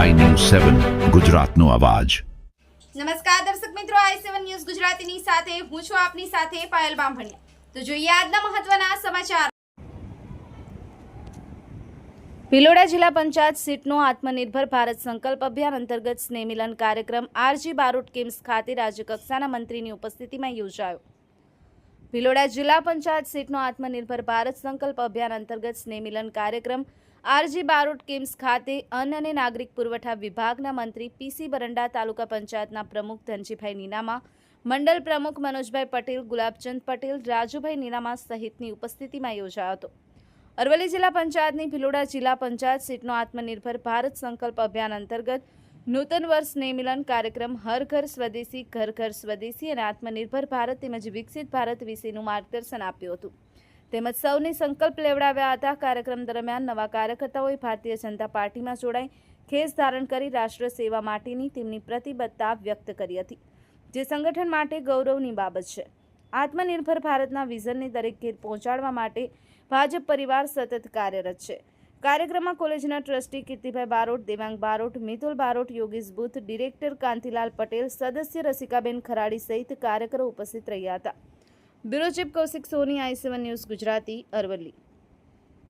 સેવન ગુજરાતનો અવાજ. નમસ્કાર દર્શક મિત્રો આઈ સેવન ન્યૂઝ ગુજરાતીની સાથે, હું છું આપની સાથે પાયલ બામભણિયા. તો જોઈએ આજના મહત્વના સમાચાર. ભિલોડા જિલ્લા પંચાયત સીટનો આત્મનિર્ભર ભારત સંકલ્પ અભિયાન અંતર્ગત સ્નેહમિલન કાર્યક્રમ આરજી બારોટ કિમ્સ ખાતે રાજ્યકક્ષાના મંત્રીની ઉપસ્થિતિમાં યોજાયો. ભિલોડા જિલ્લા પંચાયત સીટનો આત્મનિર્ભર ભારત સંકલ્પ અભિયાન અંતર્ગત સ્નેહમિલન કાર્યક્રમ આરજી બારોટ કિમ્સ ખાતે અન્ન અને નાગરિક પુરવઠા વિભાગના મંત્રી પીસી બરંડા, તાલુકા પંચાયતના પ્રમુખ ધનજીભાઈ નીનામા મંડળ પ્રમુખ મનોજભાઈ પટેલ, ગુલાબચંદ પટેલ, રાજુભાઈ નીનામા સહિતની ઉપસ્થિતિમાં યોજાયો હતો. અરવલ્લી જિલ્લા પંચાયતની ભિલોડા જિલ્લા પંચાયત સીટનો આત્મનિર્ભર ભારત સંકલ્પ અભિયાન અંતર્ગત નૂતન વર્ષ સ્નેહ મિલન કાર્યક્રમ હર ઘર સ્વદેશી, ઘર ઘર સ્વદેશી અને આત્મનિર્ભર ભારત તેમજ વિકસિત ભારત વિશેનું માર્ગદર્શન આપ્યું હતું. તેમજ સૌને સંકલ્પ લેવડાવ્યા હતા. કાર્યક્રમ દરમિયાન નવા કાર્યકર્તાઓએ ભારતીય જનતા પાર્ટીમાં જોડાઈ ખેસ ધારણ કરી રાષ્ટ્ર સેવા માટેની તેમની પ્રતિબદ્ધતા વ્યક્ત કરી હતી, જે સંગઠન માટે ગૌરવની બાબત છે. આત્મનિર્ભર ભારતના વિઝનને દરેક ઘેર પહોંચાડવા માટે ભાજપ પરિવાર સતત કાર્યરત છે. કાર્યક્રમમાં કોલેજના trustee Kirtibhai Barot, Devang Barot, Mitul Barot, Yogish booth, director Kantilal Patel, સદસ્ય રસિકાબેન ખરાડી સહિત કાર્યકરો ઉપસ્થિત રહ્યા હતા. Bureau chief Kaushik Soni, I seven news Gujarati, Aravalli.